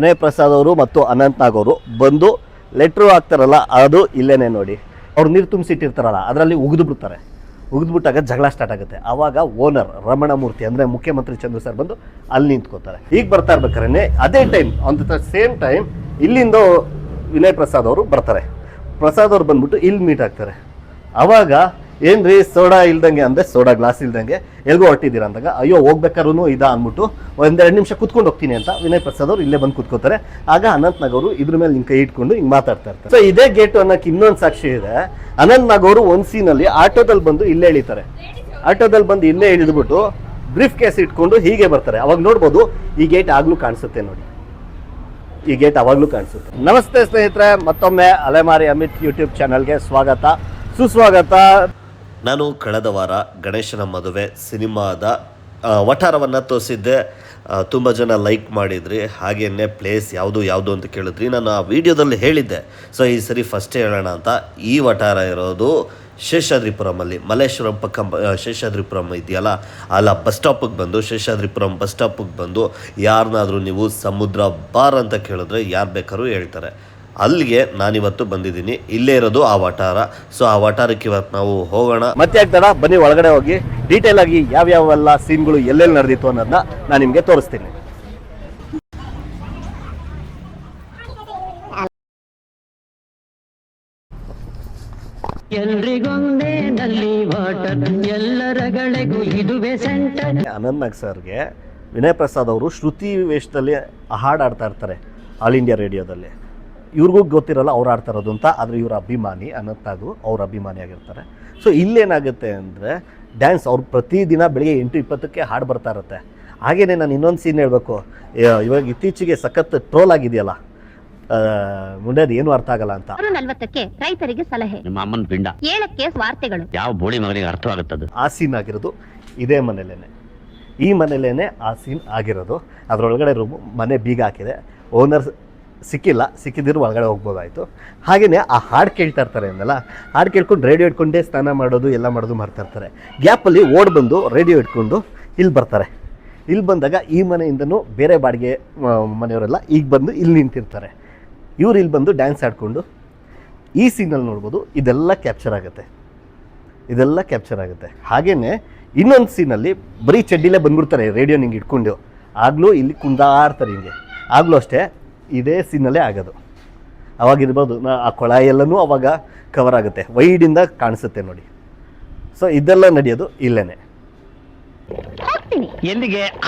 ವಿನಯ್ ಪ್ರಸಾದ್ ಅವರು ಮತ್ತು ಅನಂತ್ ನಾಗ್ ಅವರು ಬಂದು ಲೆಟ್ರು ಹಾಕ್ತಾರಲ್ಲ, ಅದು ಇಲ್ಲೇನೆ ನೋಡಿ. ಅವ್ರು ನೀರು ತುಂಬಿಸಿಟ್ಟಿರ್ತಾರಲ್ಲ, ಅದರಲ್ಲಿ ಉಗಿದು ಬಿಡ್ತಾರೆ. ಉಗಿದ್ಬಿಟ್ಟಾಗ ಜಗಳ ಸ್ಟಾರ್ಟ್ ಆಗುತ್ತೆ. ಆವಾಗ ಓನರ್ ರಮಣ ಮೂರ್ತಿ ಅಂದರೆ ಮುಖ್ಯಮಂತ್ರಿ ಚಂದ್ರ ಸರ್ ಬಂದು ಅಲ್ಲಿ ನಿಂತ್ಕೋತಾರೆ. ಈಗ ಬರ್ತಾ ಇರ್ಬೇಕಾರೆ ಅದೇ time on the same time ಇಲ್ಲಿಂದ ವಿನಯ್ ಪ್ರಸಾದ್ ಅವರು ಬರ್ತಾರೆ. ಪ್ರಸಾದ್ ಅವ್ರು ಬಂದ್ಬಿಟ್ಟು ಇಲ್ಲಿ ಮೀಟ್ ಆಗ್ತಾರೆ. ಅವಾಗ ರೀ ಸೋಡಾ ಇಲ್ದಂಗೆ ಅಂದರೆ ಸೋಡಾ ಗ್ಲಾಸ್ ಇಲ್ದಂಗೆ. ಎಲ್ಗೋ ಹೊರಟಿದ್ದೀರಾ ಅಂದಾಗ, ಅಯ್ಯೋ ಹೋಗ್ಬೇಕಾದ್ರೂ ಇದ ಅಂದ್ಬಿಟ್ಟು ಒಂದೆರಡು ನಿಮಿಷ ಕುತ್ಕೊಂಡು ಹೋಗ್ತೀನಿ ಅಂತ ವಿನಯ್ ಪ್ರಸಾದ್ ಅವರು ಇಲ್ಲೇ ಬಂದು ಕುತ್ಕೋತಾರೆ. ಆಗ ಅನಂತ್ ನಾಗ್ ಅವರು ಇದ್ರ ಮೇಲೆ ಹಿಂಗೆ ಕೈ ಇಟ್ಕೊಂಡು ಹಿಂಗೆ ಮಾತಾಡ್ತಾ ಇರ್ತಾರೆ. ಸೊ ಇದೇ ಗೇಟ್ ಅನ್ನೋಕೆ ಇನ್ನೊಂದು ಸಾಕ್ಷಿ ಇದೆ. ಅನಂತ್ ನಾಗ್ ಅವರು ಒಂದ್ ಸೀನಲ್ಲಿ ಆಟೋದಲ್ಲಿ ಬಂದು ಇಲ್ಲೇ ಇಳಿತಾರೆ ಆಟೋದಲ್ಲಿ ಬಂದು ಇಲ್ಲೇ ಇಳಿದ್ಬಿಟ್ಟು ಬ್ರೀಫ್ ಕೇಸ್ ಇಟ್ಕೊಂಡು ಹೀಗೆ ಬರ್ತಾರೆ. ಅವಾಗ ನೋಡ್ಬೋದು ಈ ಗೇಟ್ ಆಗ್ಲೂ ಕಾಣಿಸುತ್ತೆ ನೋಡಿ. ಈ ಗೇಟ್ ಅವಾಗಲೂ ಕಾಣಿಸುತ್ತೆ. ನಮಸ್ತೆ ಸ್ನೇಹಿತರೆ, ಮತ್ತೊಮ್ಮೆ ಅಲೆಮಾರಿ ಅಮಿತ್ ಯೂಟ್ಯೂಬ್ ಚಾನಲ್ಗೆ ಸ್ವಾಗತ. ಸುಸ್ವಾಗತ. ನಾನು ಕಳೆದ ವಾರ ಗಣೇಶನ ಮದುವೆ ಸಿನಿಮಾದ ವಠಾರವನ್ನು ತೋರಿಸಿದ್ದೆ. ತುಂಬ ಜನ ಲೈಕ್ ಮಾಡಿದ್ರಿ. ಹಾಗೆಯೇ ಪ್ಲೇಸ್ ಯಾವುದು ಯಾವುದು ಅಂತ ಕೇಳಿದ್ರಿ. ನಾನು ಆ ವಿಡಿಯೋದಲ್ಲಿ ಹೇಳಿದ್ದೆ. ಸೊ, ಈ ಸರಿ ಫಸ್ಟೇ ಹೇಳೋಣ ಅಂತ. ಈ ವಠಾರ ಇರೋದು ಶೇಷಾದ್ರಿಪುರಮಲ್ಲಿ ಮಲ್ಲೇಶ್ವರಂ ಪಕ್ಕ ಶೇಷಾದ್ರಿಪುರಂ ಇದೆಯಲ್ಲ? ಅಲ್ಲ, ಬಸ್ ಸ್ಟಾಪಿಗೆ ಬಂದು, ಶೇಷಾದ್ರಿಪುರಂ ಬಸ್ ಸ್ಟಾಪಿಗೆ ಬಂದು ಯಾರನ್ನಾದರೂ ನೀವು ಸಮುದ್ರ ಬಾರ್ ಅಂತ ಕೇಳಿದ್ರೆ ಯಾರು ಬೇಕಾದ್ರೂ ಹೇಳ್ತಾರೆ. ಅಲ್ಲಿಗೆ ನಾನಿವತ್ತು ಬಂದಿದ್ದೀನಿ. ಇಲ್ಲೇ ಇರೋದು ಆ ವಠಾರ. ಸೊ ಆ ವಟಾರಕ್ಕೆ ಇವತ್ತು ನಾವು ಹೋಗೋಣ. ಮತ್ತೆ ಆಗ್ತಾರ ಬನ್ನಿ ಒಳಗಡೆ ಹೋಗಿ. ಡೀಟೇಲ್ ಆಗಿ ಯಾವ್ಯಾವೆಲ್ಲ ಸೀನ್ಗಳು ಎಲ್ಲೆಲ್ಲಿ ನಡೆದಿತ್ತು ಅನ್ನೋದನ್ನ ನಾನು ನಿಮಗೆ ತೋರಿಸ್ತೀನಿ. ಎಲ್ರಿಗೊಂದೇ ನಲ್ಲಿ ವಾಟರ್ ಎಲ್ಲರಗಳಿಗೂ ಇದುವೇ ಸೆಂಟರ್. ಅನಂತ್ ನಾಗ್ ಸರ್ಗೆ ವಿನಯ್ ಪ್ರಸಾದ್ ಅವರು ಶ್ರುತಿ ವೇಷದಲ್ಲಿ ಹಾಡು ಆಡ್ತಾ ಇರ್ತಾರೆ ಆಲ್ ಇಂಡಿಯಾ ರೇಡಿಯೋದಲ್ಲಿ. ಇವ್ರಿಗೂ ಗೊತ್ತಿರಲ್ಲ ಅವ್ರು ಆಡ್ತಾ ಇರೋದು ಅಂತ ಆದರೆ ಇವ್ರ ಅಭಿಮಾನಿ ಅನಂತ್ ನಾಗು ಅವ್ರ ಅಭಿಮಾನಿ ಆಗಿರ್ತಾರೆ. ಸೊ ಇಲ್ಲೇನಾಗುತ್ತೆ ಅಂದರೆ ಡ್ಯಾನ್ಸ್ ಅವ್ರು ಪ್ರತಿದಿನ ಬೆಳಿಗ್ಗೆ ಎಂಟು ಇಪ್ಪತ್ತಕ್ಕೆ ಹಾಡು ಬರ್ತಾ ಇರುತ್ತೆ. ಹಾಗೆಯೇ ನಾನು ಇನ್ನೊಂದು ಸೀನ್ ಹೇಳಬೇಕು. ಇವಾಗ ಇತ್ತೀಚೆಗೆ ಸಖತ್ ಟ್ರೋಲ್ ಆಗಿದೆಯಲ್ಲ ಮುಂಡೇದು ಏನು ಅರ್ಥ ಆಗಲ್ಲ ಅಂತ. ನಲ್ವತ್ತಕ್ಕೆ ರೈತರಿಗೆ ಸಲಹೆ. ನಿಮ್ಮ ಅಮ್ಮನ ಪಿಂಡ. ಏಳಕ್ಕೆ ವಾರ್ತೆಗಳು. ಯಾವ ಬೋಳಿ ಮಗನಿಗೆ ಅರ್ಥವಾಗುತ್ತದೆ ಆ ಸೀನ್ ಆಗಿರೋದು ಇದೇ ಮನೇಲೇನೆ. ಈ ಮನೇಲೇನೆ ಆ ಸೀನ್ ಆಗಿರೋದು. ಅದರೊಳಗಡೆ ರೂಮು ಮನೆ ಬೀಗ ಹಾಕಿದೆ. ಓನರ್ ಸಿಕ್ಕಿಲ್ಲ ಸಿಕ್ಕಿದ್ರು ಒಳಗಡೆ ಹೋಗ್ಬೋದಾಯಿತು. ಹಾಗೆಯೇ ಆ ಹಾಡು ಕೇಳ್ತಾ ಇರ್ತಾರೆ ಅಂದಲ್ಲ, ಹಾಡು ಕೇಳ್ಕೊಂಡು ರೇಡಿಯೋ ಇಟ್ಕೊಂಡೇ ಸ್ನಾನ ಮಾಡೋದು, ಎಲ್ಲ ಮಾಡೋದು ಮಾಡ್ತಾ ಇರ್ತಾರೆ. ಗ್ಯಾಪಲ್ಲಿ ಓಡ್ ಬಂದು ರೇಡಿಯೋ ಇಟ್ಕೊಂಡು ಇಲ್ಲಿ ಬರ್ತಾರೆ. ಇಲ್ಲಿ ಬಂದಾಗ ಈ ಮನೆಯಿಂದನೂ ಬೇರೆ ಬಾಡಿಗೆ ಮನೆಯವರೆಲ್ಲ ಈಗ ಬಂದು ಇಲ್ಲಿ ನಿಂತಿರ್ತಾರೆ. ಇವ್ರು ಇಲ್ಲಿ ಬಂದು ಡ್ಯಾನ್ಸ್ ಆಡಿಕೊಂಡು ಈ ಸೀನಲ್ಲಿ ನೋಡ್ಬೋದು, ಇದೆಲ್ಲ ಕ್ಯಾಪ್ಚರ್ ಆಗುತ್ತೆ. ಇದೆಲ್ಲ ಕ್ಯಾಪ್ಚರ್ ಆಗುತ್ತೆ. ಹಾಗೇ ಇನ್ನೊಂದು ಸೀನಲ್ಲಿ ಬರೀ ಚಡ್ಡಿಲೇ ಬಂದ್ಬಿಡ್ತಾರೆ, ರೇಡಿಯೋ ನಿಂಗೆ ಇಟ್ಕೊಂಡು. ಆಗಲೂ ಇಲ್ಲಿ ಕುಂದಾಡ್ತಾರೆ ಹಿಂಗೆ. ಆಗಲೂ ಅಷ್ಟೇ ಇದೇ ಸೀನಲ್ಲೇ ಆಗೋದು. ಅವಾಗಿರ್ಬೋದು ನಾ- ಆ ಕೊಳ ಎಲ್ಲನೂ ಅವಾಗ ಕವರ್ ಆಗುತ್ತೆ. ವೈಡಿಂದ ಕಾಣಿಸುತ್ತೆ ನೋಡಿ. ಸೊ ಇದೆಲ್ಲ ನಡೆಯೋದು ಇಲ್ಲೇನೆ. ಹೋಗ್ತೀನಿ. ಎಲ್ಲಿಗೆ?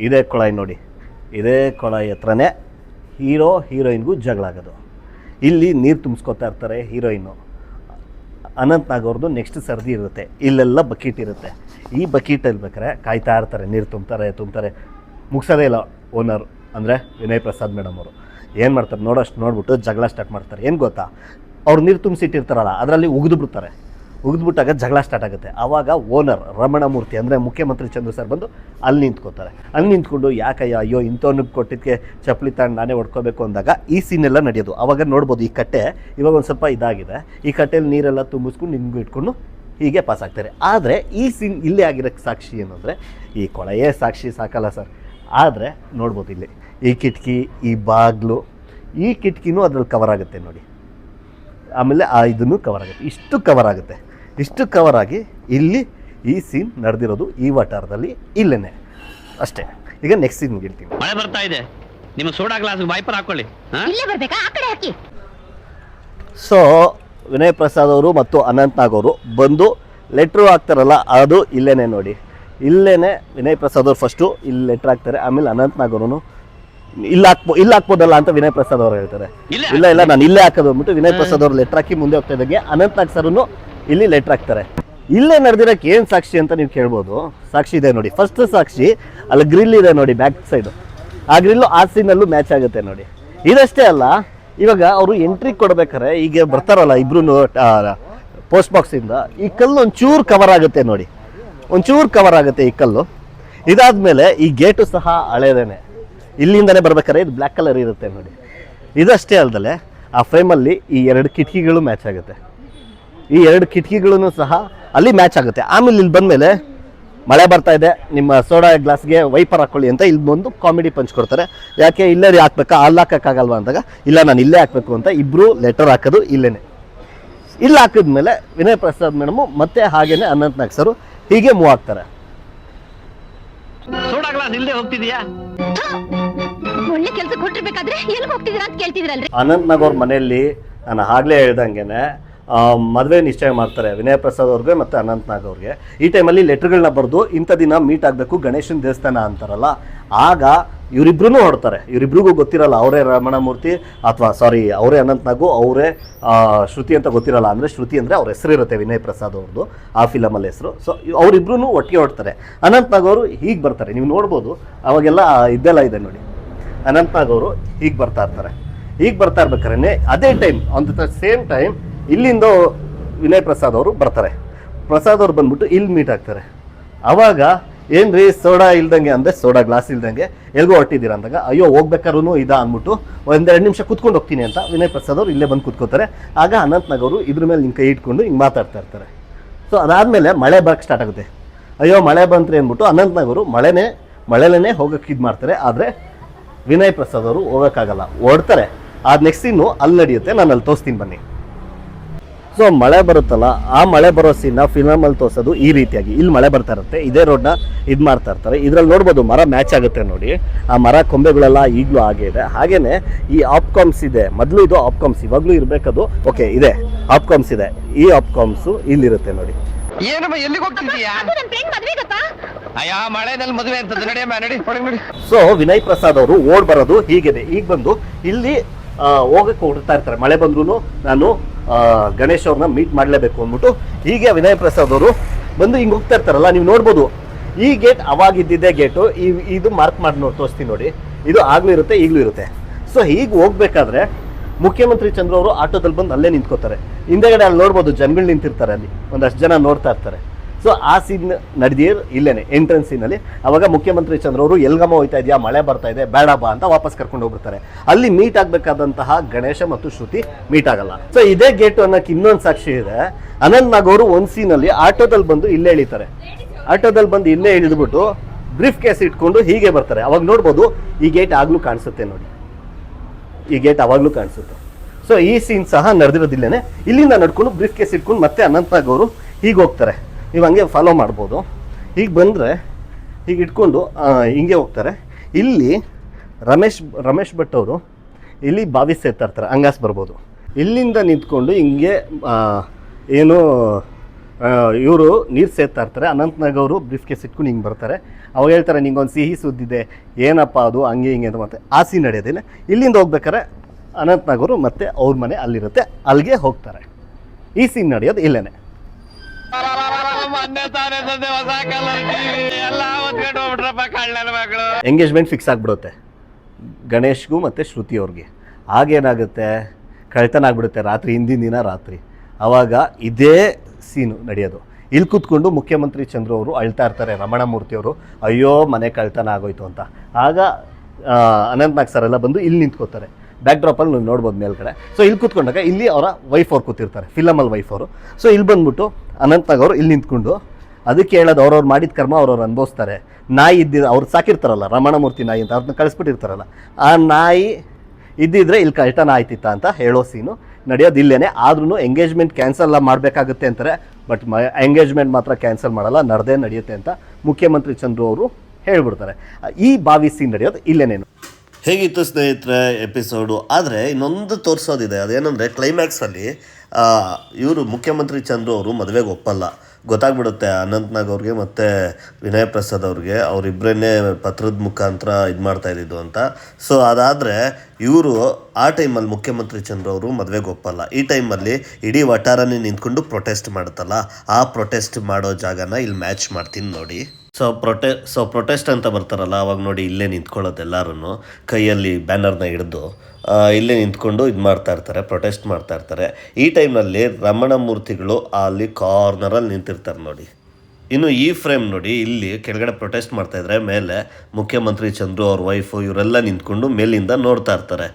ಇದೇ ಕೊಳಾಯಿ ನೋಡಿ. ಇದೇ ಕೊಳಾಯಿ ಹತ್ರನೇ ಹೀರೋ ಹೀರೋಯಿನ್ಗೂ ಜಗಳ ಆಗೋದು. ಇಲ್ಲಿ ನೀರು ತುಂಬಿಸ್ಕೊತಾ ಇರ್ತಾರೆ ಹೀರೋಯಿನ್ನು. ಅನಂತ್ ನಾಗವ್ರದ್ದು ನೆಕ್ಸ್ಟ್ ಸರ್ದಿ ಇರುತ್ತೆ. ಇಲ್ಲೆಲ್ಲ ಬಕೀಟ್ ಇರುತ್ತೆ. ಈ ಬಕೀಟಲ್ಲಿ ಬೇಕಾರೆ ಕಾಯ್ತಾ ಇರ್ತಾರೆ. ನೀರು ತುಂಬ್ತಾರೆ ತುಂಬ್ತಾರೆ. ಮುಗಿಸೋದೇ ಇಲ್ಲ ಓನರ್ ಅಂದರೆ ವಿನಯ್ ಪ್ರಸಾದ್ ಮೇಡಮ್ ಅವರು. ಏನು ಮಾಡ್ತಾರೆ ನೋಡೋಷ್ಟು ನೋಡ್ಬಿಟ್ಟು ಜಗಳ ಸ್ಟಾರ್ಟ್ ಮಾಡ್ತಾರೆ. ಏನು ಗೊತ್ತಾ? ಅವ್ರು ನೀರು ತುಂಬಿಸಿಟ್ಟಿರ್ತಾರಲ್ಲ ಅದರಲ್ಲಿ ಉಗಿದ್ಬಿಡ್ತಾರೆ ಉಗಿದ್ಬಿಟ್ಟಾಗ ಜಗಳ ಸ್ಟಾರ್ಟ್ ಆಗುತ್ತೆ. ಆವಾಗ ಓನರ್ ರಮಣ ಮೂರ್ತಿ ಅಂದರೆ ಮುಖ್ಯಮಂತ್ರಿ ಚಂದ್ರ ಸರ್ ಬಂದು ಅಲ್ಲಿ ನಿಂತ್ಕೋತಾರೆ. ಅಲ್ಲಿ ನಿಂತ್ಕೊಂಡು, ಯಾಕಯ್ಯ, ಅಯ್ಯೋ, ಇಂಥವ್ನಿಗೆ ಕೊಟ್ಟಿದ್ದಕ್ಕೆ ಚಪ್ಪಲಿ ತಗೊಂಡು ನಾನೇ ಹೊಡ್ಕೋಬೇಕು ಅಂದಾಗ ಈ ಸೀನೆಲ್ಲ ನಡೆಯೋದು. ಆವಾಗ ನೋಡ್ಬೋದು ಈ ಕಟ್ಟೆ ಇವಾಗ ಒಂದು ಸ್ವಲ್ಪ ಇದಾಗಿದೆ. ಈ ಕಟ್ಟೆಯಲ್ಲಿ ನೀರೆಲ್ಲ ತುಂಬಿಸ್ಕೊಂಡು ನಿಮ್ಗೂ ಇಟ್ಕೊಂಡು ಹೀಗೆ ಪಾಸ್ ಆಗ್ತಾರೆ. ಆದರೆ ಈ ಸೀನ್ ಇಲ್ಲೇ ಆಗಿರೋಕ್ಕೆ ಸಾಕ್ಷಿ ಏನಂದರೆ, ಈ ಕೊಳೆಯೇ ಸಾಕ್ಷಿ ಸಾಕಲ್ಲ ಸರ್. ಆದರೆ ನೋಡ್ಬೋದು ಇಲ್ಲಿ ಈ ಕಿಟಕಿ ಈ ಬಾಗಿಲು ಈ ಕಿಟಕಿನೂ ಅದ್ರಲ್ಲಿ ಕವರ್ ಆಗುತ್ತೆ ನೋಡಿ. ಆಮೇಲೆ ಆ ಇದನ್ನು ಕವರ್ ಆಗುತ್ತೆ. ಇಷ್ಟು ಕವರ್ ಆಗುತ್ತೆ. ಇಷ್ಟು ಕವರ್ ಆಗಿ ಇಲ್ಲಿ ಈ ಸೀನ್ ನಡೆದಿರೋದು ಈ ವಟಾರದಲ್ಲಿ ಇಲ್ಲೇನೆ. ಅಷ್ಟೇ. ಈಗ ನೆಕ್ಸ್ಟ್ ಸೀನ್ ಗೆಲ್ತೀವಿ ಮಳೆ ಬರ್ತಾ ಇದೆ. ನಿಮ್ಮ ಸೋಡಾ ಗ್ಲಾಸ್ ವೈಪರ್ ಹಾಕೊಳ್ಳಿ? ಇಲ್ಲೇ ಬರ್ಬೇಕಾ? ಆ ಕಡೆ ಹಾಕಿ. ಸೊ ವಿನಯ್ ಪ್ರಸಾದ್ ಅವರು ಮತ್ತು ಅನಂತ್ ನಾಗ್ ಅವರು ಬಂದು ಲೆಟ್ರು ಹಾಕ್ತಾರಲ್ಲ ಅದು ಇಲ್ಲೇನೆ ನೋಡಿ. ಇಲ್ಲೇನೆ ವಿನಯ್ ಪ್ರಸಾದ್ ಅವರು ಫಸ್ಟು ಇಲ್ಲಿ ಲೆಟ್ರ್ ಹಾಕ್ತಾರೆ. ಆಮೇಲೆ ಅನಂತ್ ನಾಗ್ ಅವರು ಇಲ್ಲ ಹಾಕ್ಬೋ ಇಲ್ಲ ಹಾಕ್ಬೋದಲ್ಲ ಅಂತ ವಿನಯ್ ಪ್ರಸಾದ್ ಅವರು ಹೇಳ್ತಾರೆ. ಇಲ್ಲೇ. ಇಲ್ಲ ಇಲ್ಲ ನಾನು ಇಲ್ಲೇ ಹಾಕೋದು ಅಂದ್ಬಿಟ್ಟು ವಿನಯ್ ಪ್ರಸಾದ್ ಅವರು ಲೆಟ್ರ್ ಹಾಕಿ ಮುಂದೆ ಹೋಗ್ತಾ ಇದ್ದಂಗೆ ಅನಂತ್ ನಾಗ್ ಸರ್ನು ಇಲ್ಲಿ ಲೆಟ್ರ್ ಹಾಕ್ತಾರೆ. ಇಲ್ಲೇ ನಡೆದಿರೋಕೆ ಏನು ಸಾಕ್ಷಿ ಅಂತ ನೀವು ಕೇಳ್ಬೋದು. ಸಾಕ್ಷಿ ಇದೆ ನೋಡಿ. ಫಸ್ಟ್ ಸಾಕ್ಷಿ ಅಲ್ಲಿ ಗ್ರಿಲ್ ಇದೆ ನೋಡಿ ಬ್ಯಾಕ್ ಸೈಡು ಆ ಗ್ರಿಲ್ಲು ಆ ಸೀನಲ್ಲೂ ಮ್ಯಾಚ್ ಆಗುತ್ತೆ ನೋಡಿ. ಇದಷ್ಟೇ ಅಲ್ಲ ಇವಾಗ ಅವರು ಎಂಟ್ರಿ ಕೊಡ್ಬೇಕಾರೆ ಈಗ ಬರ್ತಾರಲ್ಲ ಇಬ್ರು ಪೋಸ್ಟ್ ಬಾಕ್ಸಿಂದ ಈ ಕಲ್ಲು ಒಂಚೂರು ಕವರ್ ಆಗುತ್ತೆ ನೋಡಿ. ಒಂಚೂರು ಕವರ್ ಆಗುತ್ತೆ ಈ ಕಲ್ಲು. ಇದಾದ್ಮೇಲೆ ಈ ಗೇಟು ಸಹ ಹಳೇದೇನೆ. ಇಲ್ಲಿಂದನೇ ಬರ್ಬೇಕಾದ್ರೆ ಇದು ಬ್ಲ್ಯಾಕ್ ಕಲರ್ ಇರುತ್ತೆ ನೋಡಿ. ಇದಷ್ಟೇ ಅಲ್ದಲೆ ಆ ಫ್ರೇಮಲ್ಲಿ ಈ ಎರಡು ಕಿಟಕಿಗಳು ಮ್ಯಾಚ್ ಆಗುತ್ತೆ. ಈ ಎರಡು ಕಿಟಕಿಗಳೂ ಸಹ ಅಲ್ಲಿ ಮ್ಯಾಚ್ ಆಗುತ್ತೆ. ಆಮೇಲೆ ಇಲ್ಲಿ ಬಂದಮೇಲೆ ಮಳೆ ಬರ್ತಾ ಇದೆ. ನಿಮ್ಮ ಸೋಡಾ ಗ್ಲಾಸ್ಗೆ ವೈಪರ್ ಹಾಕೊಳ್ಳಿ ಅಂತ ಇಲ್ಲಿ ಬಂದು ಕಾಮಿಡಿ ಪಂಚ್ ಕೊಡ್ತಾರೆ. ಯಾಕೆ ಇಲ್ಲೇ ಹಾಕ್ಬೇಕಾ? ಅಲ್ಲಿ ಹಾಕಕ್ಕಾಗಲ್ವಾ ಅಂದಾಗ, ಇಲ್ಲ, ನಾನು ಇಲ್ಲೇ ಹಾಕ್ಬೇಕು ಅಂತ ಇಬ್ರು ಲೆಟರ್ ಹಾಕೋದು ಇಲ್ಲೇನೆ. ಇಲ್ಲಿ ಹಾಕಿದ್ಮೇಲೆ ವಿನಯ್ ಪ್ರಸಾದ್ ಮೇಡಮು ಮತ್ತೆ ಹಾಗೇನೆ ಅನಂತ್ ನಾಗ್ ಸರು ಹೀಗೆ ಮೂವ್ ಆಗ್ತಾರೆ. ಸೋಡಾ ಗ್ಲಾಸ್ ಇಲ್ಲದೆ ಹೋಗ್ತಿದ್ಯಾ ಒಳ್ಳೆ ಕೆಲ್ಸಕ್ಕೆ ಹೊಟ್ಟಿರ್ಬೇಕಾದ್ರೆ ಎಲ್ಲಿ ಹೋಗ್ತಿದ್ದೀರಾ ಅಂತ ಕೇಳ್ತಿದ್ರಲ್ರಿ. ಅನಂತ್ ನಾಗ್ ಅವ್ರ ಮನೆಯಲ್ಲಿ ನಾನು ಆಗ್ಲೇ ಹೇಳ್ದಂಗೆನೆ ಆ, ಮದುವೆ ನಿಶ್ಚಯ ಮಾಡ್ತಾರೆ ವಿನಯ ಪ್ರಸಾದ್ ಅವ್ರಿಗೆ ಮತ್ತು ಅನಂತ್ ನಾಗ್ ಅವ್ರಿಗೆ. ಈ ಟೈಮಲ್ಲಿ ಲೆಟ್ರ್ಗಳನ್ನ ಬರೆದು ಇಂಥ ದಿನ ಮೀಟ್ ಆಗಬೇಕು ಗಣೇಶನ ದೇವಸ್ಥಾನ ಅಂತಾರಲ್ಲ ಆಗ ಇವರಿಬ್ರು ಹೊಡ್ತಾರೆ ಇವರಿಬ್ರಿಗೂ ಗೊತ್ತಿರಲ್ಲ ಅವರೇ ರಮಣಮೂರ್ತಿ ಅಥವಾ ಸಾರಿ ಅವರೇ ಅನಂತ್ ನಾಗು, ಅವರೇ ಶ್ರುತಿ ಅಂತ ಗೊತ್ತಿರಲ್ಲ. ಅಂದರೆ ಶ್ರುತಿ ಅಂದರೆ ಅವ್ರ ಹೆಸರು ಇರುತ್ತೆ ವಿನಯ್ ಪ್ರಸಾದ್ ಅವ್ರದ್ದು ಆ ಫಿಲಮಲ್ಲಿ ಹೆಸರು. ಸೊ ಅವರಿಬ್ರು ಒಟ್ಟಿಗೆ ಹೊಡ್ತಾರೆ ಅನಂತ್ ನಾಗ್ ಅವರು ಹೀಗೆ ಬರ್ತಾರೆ. ನೀವು ನೋಡ್ಬೋದು, ಅವಾಗೆಲ್ಲ ಇದೆಲ್ಲ ಇದೆ ನೋಡಿ. ಅನಂತ್ನಾಗ್ ಅವರು ಹೀಗೆ ಬರ್ತಾ ಇರ್ತಾರೆ. ಹೀಗೆ ಬರ್ತಾ ಇರ್ಬೇಕಾದ್ರೆ ಅದೇ time on the same time ಇಲ್ಲಿಂದ ವಿನಯ್ ಪ್ರಸಾದ್ ಅವರು ಬರ್ತಾರೆ. ಪ್ರಸಾದ್ ಅವ್ರು ಬಂದ್ಬಿಟ್ಟು ಇಲ್ಲಿ ಮೀಟ್ ಆಗ್ತಾರೆ. ಅವಾಗ ಏನ್ರಿ ಸೋಡಾ ಇಲ್ದಂಗೆ ಅಂದರೆ ಸೋಡಾ ಗ್ಲಾಸ್ ಇಲ್ದಂಗೆ? ಎಲ್ಗೋ ಹೊಟ್ಟಿದ್ದೀರಾ ಅಂದಾಗ, ಅಯ್ಯೋ ಹೋಗ್ಬೇಕಾದ್ರೂ ಇದಾ ಅಂದ್ಬಿಟ್ಟು ಒಂದೆರಡು ನಿಮಿಷ ಕುತ್ಕೊಂಡು ಹೋಗ್ತೀನಿ ಅಂತ ವಿನಯ್ ಪ್ರಸಾದ್ ಅವರು ಇಲ್ಲೇ ಬಂದು ಕೂತ್ಕೋತಾರೆ. ಆಗ ಅನಂತ್ನಾಗ್ ಅವರು ಇದ್ರ ಮೇಲೆ ನಿಮ್ಮ ಕೈ ಇಟ್ಕೊಂಡು ಹಿಂಗೆ ಮಾತಾಡ್ತಾ ಇರ್ತಾರೆ. ಸೊ ಅದಾದಮೇಲೆ ಮಳೆ ಬರಕ್ಕೆ ಸ್ಟಾರ್ಟ್ ಆಗುತ್ತೆ. ಅಯ್ಯೋ, ಮಳೆ ಬಂತ್ರಿ ಅಂದ್ಬಿಟ್ಟು ಅನಂತ್ನಾಗ್ ಅವರು ಮಳೆನೇ ಮಳೆಲೇ ಹೋಗಕ್ಕೆ ಇದು ಮಾಡ್ತಾರೆ. ಆದರೆ ವಿನಯ್ ಪ್ರಸಾದ್ ಅವರು ಹೋಗೋಕ್ಕಾಗಲ್ಲ. ಓಡ್ತಾರೆ. ಆ ನೆಕ್ಸ್ಟ್ ಇನ್ನು ಅಲ್ಲಿ ನಡೆಯುತ್ತೆ. ನಾನು ಅಲ್ಲಿ ತೋರಿಸ್ತೀನಿ ಬನ್ನಿ. ಸೊ ಮಳೆ ಬರುತ್ತಲ್ಲ ಆ ಮಳೆ ಬರೋ ಸೀನ್ನ ಫಿಲಮಲ್ಲಿ ತೋರಿಸೋದು ಈ ರೀತಿಯಾಗಿ. ಇಲ್ಲಿ ಮಳೆ ಬರ್ತಾ ಇರುತ್ತೆ ಇದೇ ರೋಡ್ನ ಇದು ಮಾಡ್ತಾ ಇರ್ತಾರೆ. ಇದರಲ್ಲಿ ನೋಡ್ಬೋದು ಮರ ಮ್ಯಾಚ್ ಆಗುತ್ತೆ ನೋಡಿ. ಆ ಮರ ಕೊಂಬೆಗಳೆಲ್ಲ ಈಗಲೂ ಹಾಗೆ ಇದೆ. ಹಾಗೇ ಈ ಆಪ್ಕಾಮ್ಸ್ ಇದೆ. ಮೊದಲು ಇದು ಆಪ್ಕಾಮ್ಸ್ ಇವಾಗಲೂ ಇರಬೇಕದು. ಓಕೆ ಇದೆ. ಆಪ್ಕಾಮ್ಸ್ ಇದೆ. ಈ ಆಪ್ಕಾಮ್ಸು ಇಲ್ಲಿರುತ್ತೆ ನೋಡಿ. ಸೊ ವಿನಯ್ ಪ್ರಸಾದ್ ಅವರು ಓಡ್ ಬರೋದು ಹೀಗಿದೆ. ಈಗ ಬಂದು ಇಲ್ಲಿ ಹೋಗಕ್ಕೆ ಹೊರಡ್ತಾ ಇರ್ತಾರೆ. ಮಳೆ ಬಂದ್ರು ನಾನು ಗಣೇಶ್ ಅವ್ರನ್ನ ಮೀಟ್ ಮಾಡಲೇಬೇಕು ಅಂದ್ಬಿಟ್ಟು ಹೀಗೆ ವಿನಯ್ ಪ್ರಸಾದ್ ಅವರು ಬಂದು ಹಿಂಗೆ ಹೋಗ್ತಾ ಇರ್ತಾರಲ್ಲ, ನೀವು ನೋಡ್ಬೋದು. ಈ ಗೇಟ್ ಅವಾಗ ಇದ್ದಿದ್ದೇ ಗೇಟು ಈ ಇದು ಮಾರ್ಕ್ ಮಾಡಿ ನೋಡಿ ತೋರಿಸ್ತೀನಿ ನೋಡಿ. ಇದು ಆಗಲೂ ಇರುತ್ತೆ, ಈಗಲೂ ಇರುತ್ತೆ. ಸೊ ಹೀಗೆ ಹೋಗ್ಬೇಕಾದ್ರೆ ಮುಖ್ಯಮಂತ್ರಿ ಚಂದ್ರ ಅವರು ಆಟೋದಲ್ಲಿ ಬಂದು ಅಲ್ಲೇ ನಿಂತ್ಕೋತಾರೆ. ಹಿಂದೆಗಡೆ ಅಲ್ಲಿ ನೋಡ್ಬೋದು, ಜನಗಳು ನಿಂತಿರ್ತಾರೆ ಅಲ್ಲಿ. ಒಂದಷ್ಟು ಜನ ನೋಡ್ತಾ ಇರ್ತಾರೆ. ಸೊ ಆ ಸೀನ್ ನಡೆದಿರ್ ಇಲ್ಲೇನೆ ಎಂಟ್ರೆನ್ಸ್ ಸೀನಲ್ಲಿ ಅವಾಗ ಮುಖ್ಯಮಂತ್ರಿ ಚಂದ್ರ ಅವರು, ಎಲ್ಗಮ್ಮ ಹೋಯ್ತಾ ಇದೆಯಾ? ಮಳೆ ಬರ್ತಾ ಇದೆ, ಬೇಡ ಬಾ ಅಂತ ವಾಪಸ್ ಕರ್ಕೊಂಡು ಹೋಗ್ಬಿಡ್ತಾರೆ. ಅಲ್ಲಿ ಮೀಟ್ ಆಗಬೇಕಾದಂತಹ ಗಣೇಶ ಮತ್ತು ಶ್ರುತಿ ಮೀಟ್ ಆಗಲ್ಲ. ಸೊ ಇದೇ ಗೇಟ್ ಅನ್ನೋಕೆ ಇನ್ನೊಂದು ಸಾಕ್ಷಿ ಇದೆ. ಅನಂತ್ ನಾಗ್ ಅವರು ಒಂದು ಸೀನಲ್ಲಿ ಆಟೋದಲ್ಲಿ ಬಂದು ಇಲ್ಲೇ ಇಳಿತಾರೆ ಆಟೋದಲ್ಲಿ ಬಂದು ಇಲ್ಲೇ ಇಳಿದ್ಬಿಟ್ಟು ಬ್ರೀಫ್ ಕೇಸ್ ಇಟ್ಕೊಂಡು ಹೀಗೆ ಬರ್ತಾರೆ. ಅವಾಗ ನೋಡ್ಬೋದು, ಈ ಗೇಟ್ ಆಗ್ಲೂ ಕಾಣಿಸುತ್ತೆ ನೋಡಿ. ಈ ಗೇಟ್ ಅವಾಗಲೂ ಕಾಣಿಸುತ್ತೆ. ಸೊ ಈ ಸೀನ್ ಸಹ ನಡೆದಿರೋದಿಲ್ಲೇನೆ. ಇಲ್ಲಿಂದ ನಡ್ಕೊಂಡು ಬ್ರೀಫ್ ಕೇಸ್ ಇಟ್ಕೊಂಡು ಮತ್ತೆ ಅನಂತನಾಗ್ ಅವರು ಹೀಗೆ ಹೋಗ್ತಾರೆ. ನೀವು ಹಂಗೆ ಫಾಲೋ ಮಾಡ್ಬೋದು. ಈಗ ಬಂದರೆ ಹೀಗೆ ಇಟ್ಕೊಂಡು ಹಿಂಗೆ ಹೋಗ್ತಾರೆ. ಇಲ್ಲಿ ರಮೇಶ್ ರಮೇಶ್ ಭಟ್ ಅವರು ಇಲ್ಲಿ ಬಾವಿ ಸೇರ್ತಾ ಇರ್ತಾರೆ, ಹಂಗಾಸ್ ಬರ್ಬೋದು. ಇಲ್ಲಿಂದ ನಿಂತ್ಕೊಂಡು ಹಿಂಗೆ ಏನು ಇವರು ನೀರು ಸೇರ್ತಾ ಇರ್ತಾರೆ. ಅನಂತನಾಗ್ ಅವರು ಬ್ರೀಫ್ ಕೇಸ್ ಇಟ್ಕೊಂಡು ಹಿಂಗೆ ಬರ್ತಾರೆ. ಅವಾಗ ಹೇಳ್ತಾರೆ, ನಿಂಗೊಂದು ಸಿಹಿ ಸುದ್ದಿದೆ. ಏನಪ್ಪ ಅದು? ಹಂಗೆ ಹಿಂಗೆ ಅಂತ. ಮತ್ತೆ ಆ ಸೀನ್ ನಡೆಯೋದಿಲ್ಲ ಇಲ್ಲಿಂದ ಹೋಗ್ಬೇಕಾರೆ ಅನಂತನಾಗ್ ಅವರು ಮತ್ತೆ ಅವ್ರ ಮನೆ ಅಲ್ಲಿರುತ್ತೆ. ಅಲ್ಲಿಗೆ ಹೋಗ್ತಾರೆ. ಈ ಸೀನ್ ನಡೆಯೋದು ಇಲ್ಲೇನೆ. ಎಂಗೇಜ್ಮೆಂಟ್ ಫಿಕ್ಸ್ ಆಗಿಬಿಡುತ್ತೆ. ಗಣೇಶ್ಗೂ ಮತ್ತು ಶ್ರುತಿ ಅವ್ರಿಗೆ. ಆಗೇನಾಗುತ್ತೆ ಕಳ್ತನ ಆಗ್ಬಿಡುತ್ತೆ ರಾತ್ರಿ, ಹಿಂದಿನ ದಿನ ರಾತ್ರಿ. ಆವಾಗ ಇದೇ ಸೀನು ನಡೆಯೋದು. ಇಲ್ಲಿ ಕೂತ್ಕೊಂಡು ಮುಖ್ಯಮಂತ್ರಿ ಚಂದ್ರ ಅವರು ಅಳ್ತಾ ಇರ್ತಾರೆ, ರಮಣಮೂರ್ತಿ ಅವರು. ಅಯ್ಯೋ, ಮನೆ ಕಳ್ತನ ಆಗೋಯ್ತು ಅಂತ. ಆಗ ಅನಂತನಾಗ್ ಅನಂತ್ ನಾಗ್ ಸರ್ ಎಲ್ಲ ಬಂದು ಇಲ್ಲಿ ನಿಂತ್ಕೋತಾರೆ. ಬ್ಯಾಕ್ ಡ್ರಾಪಲ್ಲಿ ನೀವು ನೋಡ್ಬೋದು ಮೇಲ್ಗಡೆ. ಸೊ ಇಲ್ಲಿ ಕೂತ್ಕೊಂಡಾಗ ಇಲ್ಲಿ ಅವರ ವೈಫ್ ಅವ್ರು ಕೂತಿರ್ತಾರೆ. ಫಿಲಮಲ್ಲಿ ವೈಫ್ ಅವರು. ಸೊ ಇಲ್ಲಿ ಬಂದ್ಬಿಟ್ಟು ಅನಂತ್ ನಾಗ್ ಅವರು ಇಲ್ಲಿ ನಿಂತ್ಕೊಂಡು ಅದಕ್ಕೆ ಹೇಳೋದು ಅವ್ರವ್ರು ಮಾಡಿದ ಕರ್ಮ ಅವ್ರವ್ರು ಅನುಭವಿಸ್ತಾರೆ. ನಾಯಿ ಇದ್ದಿದ್ದು ಅವ್ರು ಸಾಕಿರ್ತಾರಲ್ಲ, ರಮಣಮೂರ್ತಿ ನಾಯಿ ಅಂತ ಅವ್ರನ್ನ ಕಳಿಸ್ಬಿಟ್ಟಿರ್ತಾರಲ್ಲ, ಆ ನಾಯಿ ಇದ್ದಿದ್ರೆ ಇಲ್ಲಿ ಕಷ್ಟ ಆಯ್ತಿತ್ತ ಅಂತ ಹೇಳೋ ಸೀನು ನಡೆಯೋದು ಇಲ್ಲೇನೆ. ಆದ್ರೂ ಎಂಗೇಜ್ಮೆಂಟ್ ಕ್ಯಾನ್ಸಲ್ ಮಾಡಬೇಕಾಗುತ್ತೆ ಅಂತಾರೆ ಬಟ್ ಮ ಎಂಗೇಜ್ಮೆಂಟ್ ಮಾತ್ರ ಕ್ಯಾನ್ಸಲ್ ಮಾಡಲ್ಲ, ನಡೆದೇ ನಡೆಯುತ್ತೆ ಅಂತ ಮುಖ್ಯಮಂತ್ರಿ ಚಂದ್ರು ಅವರು ಹೇಳ್ಬಿಡ್ತಾರೆ. ಈ ಬಾವಿ ಸೀನ್ ನಡೆಯೋದು ಇಲ್ಲೇನೇನು? ಹೇಗಿತ್ತು ಸ್ನೇಹಿತರೆ ಎಪಿಸೋಡು ಆದರೆ ಇನ್ನೊಂದು ತೋರಿಸೋದಿದೆ. ಅದೇನೆಂದರೆ ಕ್ಲೈಮ್ಯಾಕ್ಸಲ್ಲಿ ಇವರು ಮುಖ್ಯಮಂತ್ರಿ ಚಂದ್ರು ಅವರು ಮದುವೆಗೆ ಒಪ್ಪಲ್ಲ. ಗೊತ್ತಾಗ್ಬಿಡುತ್ತೆ ಅನಂತ್ನಾಗ್ ಅವ್ರಿಗೆ ಮತ್ತು ವಿನಯ್ ಪ್ರಸಾದ್ ಅವ್ರಿಗೆ. ಅವರಿಬ್ಬರನ್ನೇ ಪತ್ರದ ಮುಖಾಂತರ ಇದು ಮಾಡ್ತಾ ಇದ್ದಿದ್ದು ಅಂತ. ಸೊ ಅದಾದರೆ ಇವರು ಆ ಟೈಮಲ್ಲಿ ಮುಖ್ಯಮಂತ್ರಿ ಚಂದ್ರ ಅವರು ಮದುವೆಗೆ ಒಪ್ಪಲ್ಲ. ಈ ಟೈಮಲ್ಲಿ ಇಡೀ ವಟಾರನೇ ನಿಂತ್ಕೊಂಡು ಪ್ರೊಟೆಸ್ಟ್ ಮಾಡುತ್ತಲ್ಲ. ಆ ಪ್ರೊಟೆಸ್ಟ್ ಮಾಡೋ ಜಾಗನ ಇಲ್ಲಿ ಮ್ಯಾಚ್ ಮಾಡ್ತೀನಿ ನೋಡಿ. ಸೊ ಪ್ರೊಟೆ ಸೊ ಪ್ರೊಟೆಸ್ಟ್ ಅಂತ ಬರ್ತಾರಲ್ಲ, ಅವಾಗ ನೋಡಿ ಇಲ್ಲೇ ನಿಂತ್ಕೊಳ್ಳೋದು ಎಲ್ಲರೂ ಕೈಯಲ್ಲಿ ಬ್ಯಾನರ್ನ ಹಿಡಿದು ಇಲ್ಲೇ ನಿಂತ್ಕೊಂಡು ಇದು ಮಾಡ್ತಾ ಇರ್ತಾರೆ ಪ್ರೊಟೆಸ್ಟ್ ಮಾಡ್ತಾ ಇರ್ತಾರೆ. ಈ ಟೈಮ್ನಲ್ಲಿ ರಮಣ ಮೂರ್ತಿಗಳು ಅಲ್ಲಿ ಕಾರ್ನರಲ್ಲಿ ನಿಂತಿರ್ತಾರೆ ನೋಡಿ. ಇನ್ನು ಈ ಫ್ರೇಮ್ ನೋಡಿ, ಇಲ್ಲಿ ಕೆಳಗಡೆ ಪ್ರೊಟೆಸ್ಟ್ ಮಾಡ್ತಾ ಇದ್ರೆ ಮೇಲೆ ಮುಖ್ಯಮಂತ್ರಿ ಚಂದ್ರು ಅವ್ರ ವೈಫು ಇವರೆಲ್ಲ ನಿಂತ್ಕೊಂಡು ಮೇಲಿಂದ ನೋಡ್ತಾ ಇರ್ತಾರೆ.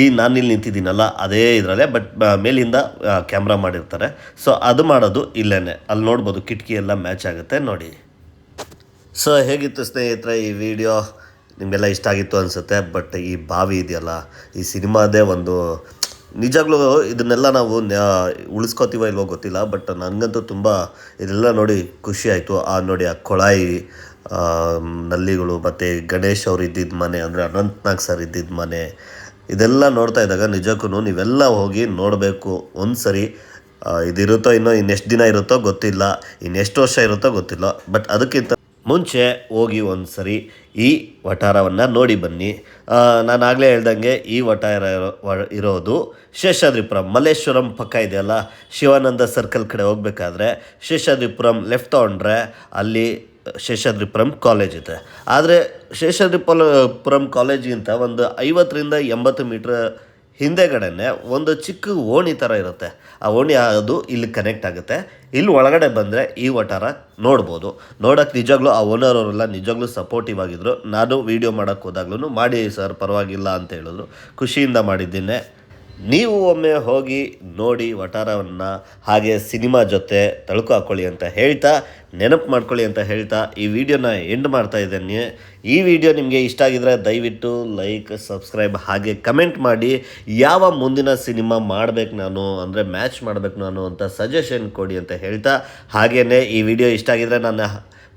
ಈ ನಾನಿಲ್ಲಿ ನಿಂತಿದ್ದೀನಲ್ಲ, ಅದೇ ಇದರಲ್ಲೇ ಬಟ್ ಮೇಲಿಂದ ಕ್ಯಾಮ್ರಾ ಮಾಡಿರ್ತಾರೆ. ಸೊ ಅದು ಮಾಡೋದು ಇಲ್ಲೇ ಅಲ್ಲಿ ನೋಡ್ಬೋದು ಕಿಟಕಿ ಎಲ್ಲ ಮ್ಯಾಚ್ ಆಗುತ್ತೆ ನೋಡಿ. ಸೊ ಹೇಗಿತ್ತು ಸ್ನೇಹಿತರೆ ಈ ವಿಡಿಯೋ ನಿಮಗೆಲ್ಲ ಇಷ್ಟ ಆಗಿತ್ತು ಅನಿಸುತ್ತೆ ಬಟ್ ಈ ಬಾವಿ ಇದೆಯಲ್ಲ, ಈ ಸಿನಿಮಾದೇ ಒಂದು ನಿಜಾಗ್ಲೂ ಇದನ್ನೆಲ್ಲ ನಾವು ಉಳಿಸ್ಕೋತೀವೋ ಇಲ್ವೋ ಗೊತ್ತಿಲ್ಲ ಬಟ್ ನನಗಂತೂ ತುಂಬ ಇದೆಲ್ಲ ನೋಡಿ ಖುಷಿ ಆಯಿತು. ಆ ನೋಡಿ ಆ ಕೊಳಾಯಿ ನಲ್ಲಿಗಳು ಮತ್ತು ಗಣೇಶ್ ಅವ್ರು ಇದ್ದಿದ್ದ ಮನೆ, ಅಂದರೆ ಅನಂತನಾಗ್ ಸರ್ ಇದ್ದಿದ್ದ ಮನೆ, ಇದೆಲ್ಲ ನೋಡ್ತಾ ಇದ್ದಾಗ ನಿಜಕ್ಕೂ ನೀವೆಲ್ಲ ಹೋಗಿ ನೋಡಬೇಕು ಒಂದು ಸರಿ ಇದಿರುತ್ತೋ ಇನ್ನೂ ಇನ್ನೆಷ್ಟು ದಿನ ಇರುತ್ತೋ ಗೊತ್ತಿಲ್ಲ, ಇನ್ನೆಷ್ಟು ವರ್ಷ ಇರುತ್ತೋ ಗೊತ್ತಿಲ್ಲ ಬಟ್ ಅದಕ್ಕಿಂತ ಮುಂಚೆ ಹೋಗಿ ಒಂದು ಸರಿ ಈ ವಠಾರವನ್ನು ನೋಡಿ ಬನ್ನಿ. ನಾನು ಆಗಲೇ ಹೇಳ್ದಂಗೆ ಈ ವಠಾರ ಇರೋದು ಶೇಷಾದ್ರಿಪುರಂ. ಮಲ್ಲೇಶ್ವರಂ ಪಕ್ಕ ಇದೆಯಲ್ಲ ಶಿವಾನಂದ ಸರ್ಕಲ್ ಕಡೆ ಹೋಗಬೇಕಾದ್ರೆ ಶೇಷಾದ್ರಿಪುರಂ ಲೆಫ್ಟ್ ತೊಗೊಂಡ್ರೆ ಅಲ್ಲಿ ಶೇಷಾದ್ರಿಪುರಂ ಕಾಲೇಜ್ ಇದೆ. ಆದರೆ ಶೇಷಾದ್ರಿಪುರ ಪುರಂ ಕಾಲೇಜಿಗಿಂತ ಒಂದು ಐವತ್ತರಿಂದ ಎಂಬತ್ತು ಮೀಟ್ರ್ ಹಿಂದೆಗಡೆನೆ ಒಂದು ಚಿಕ್ಕ ಓಣಿ ಥರ ಇರುತ್ತೆ. ಆ ಓಣಿ ಅದು ಇಲ್ಲಿ ಕನೆಕ್ಟ್ ಆಗುತ್ತೆ. ಇಲ್ಲಿ ಒಳಗಡೆ ಬಂದರೆ ಈ ವಠಾರ ನೋಡ್ಬೋದು. ನೋಡೋಕೆ ನಿಜಾಗ್ಲೂ ಆ ಓನರ್ ಅವರೆಲ್ಲ ನಿಜಾಗ್ಲೂ ಸಪೋರ್ಟಿವ್ ಆಗಿದ್ದರು ನಾನು ವೀಡಿಯೋ ಮಾಡೋಕ್ಕೆ ಹೋದಾಗ್ಲೂ ಮಾಡಿ ಸರ್, ಪರವಾಗಿಲ್ಲ ಅಂತ ಹೇಳಿದ್ರು. ಖುಷಿಯಿಂದ ಮಾಡಿದ್ದೇನೆ. ನೀವು ಒಮ್ಮೆ ಹೋಗಿ ನೋಡಿ ವಠಾರವನ್ನು ಹಾಗೆ ಸಿನಿಮಾ ಜೊತೆ ತಳುಕು ಹಾಕ್ಕೊಳ್ಳಿ ಅಂತ ಹೇಳ್ತಾ, ನೆನಪು ಮಾಡ್ಕೊಳ್ಳಿ ಅಂತ ಹೇಳ್ತಾ ಈ ವಿಡಿಯೋನ ಎಂಡ್ ಮಾಡ್ತಾ ಇದ್ದೇನೆ. ಈ ವಿಡಿಯೋ ನಿಮಗೆ ಇಷ್ಟ ಆಗಿದ್ರೆ ದಯವಿಟ್ಟು ಲೈಕ್, ಸಬ್ಸ್ಕ್ರೈಬ್ ಹಾಗೆ ಕಮೆಂಟ್ ಮಾಡಿ. ಯಾವ ಮುಂದಿನ ಸಿನಿಮಾ ಮಾಡಬೇಕು ನಾನು, ಅಂದರೆ ಮ್ಯಾಚ್ ಮಾಡಬೇಕು ನಾನು ಅಂತ ಸಜೆಷನ್ ಕೊಡಿ ಅಂತ ಹೇಳ್ತಾ. ಹಾಗೆಯೇ ಈ ವಿಡಿಯೋ ಇಷ್ಟ ಆಗಿದ್ರೆ ನನ್ನ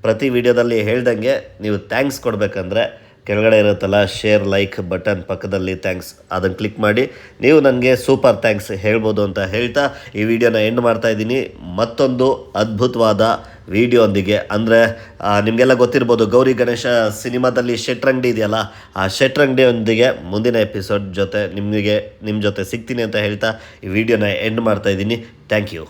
ಪ್ರತಿ ವಿಡಿಯೋದಲ್ಲಿ ಹೇಳ್ದಂಗೆ ನೀವು ಥ್ಯಾಂಕ್ಸ್ ಕೊಡಬೇಕಂದ್ರೆ ಕೆಳಗಡೆ ಇರುತ್ತಲ್ಲ ಶೇರ್ ಲೈಕ್ ಬಟನ್ ಪಕ್ಕದಲ್ಲಿ ಥ್ಯಾಂಕ್ಸ್ ಅದನ್ನು ಕ್ಲಿಕ್ ಮಾಡಿ. ನೀವು ನನಗೆ ಸೂಪರ್ ಥ್ಯಾಂಕ್ಸ್ ಹೇಳ್ಬೋದು ಅಂತ ಹೇಳ್ತಾ ಈ ವಿಡಿಯೋನ ಎಂಡ್ ಮಾಡ್ತಾ ಇದ್ದೀನಿ. ಮತ್ತೊಂದು ಅದ್ಭುತವಾದ ವಿಡಿಯೋಂದಿಗೆ ಅಂದರೆ ನಿಮಗೆಲ್ಲ ಗೊತ್ತಿರ್ಬೋದು, ಗೌರಿ ಗಣೇಶ ಸಿನಿಮಾದಲ್ಲಿ ಶೆಟ್ರಂಗಡಿ ಇದೆಯಲ್ಲ, ಆ ಶೆಟ್ರಂಗಡಿಯೊಂದಿಗೆ ಮುಂದಿನ ಎಪಿಸೋಡ್ ಜೊತೆ ನಿಮಗೆ ನಿಮ್ಮ ಜೊತೆ ಸಿಗ್ತೀನಿ ಅಂತ ಹೇಳ್ತಾ ಈ ವಿಡಿಯೋನ ಎಂಡ್ ಮಾಡ್ತಾ ಇದ್ದೀನಿ. Thank you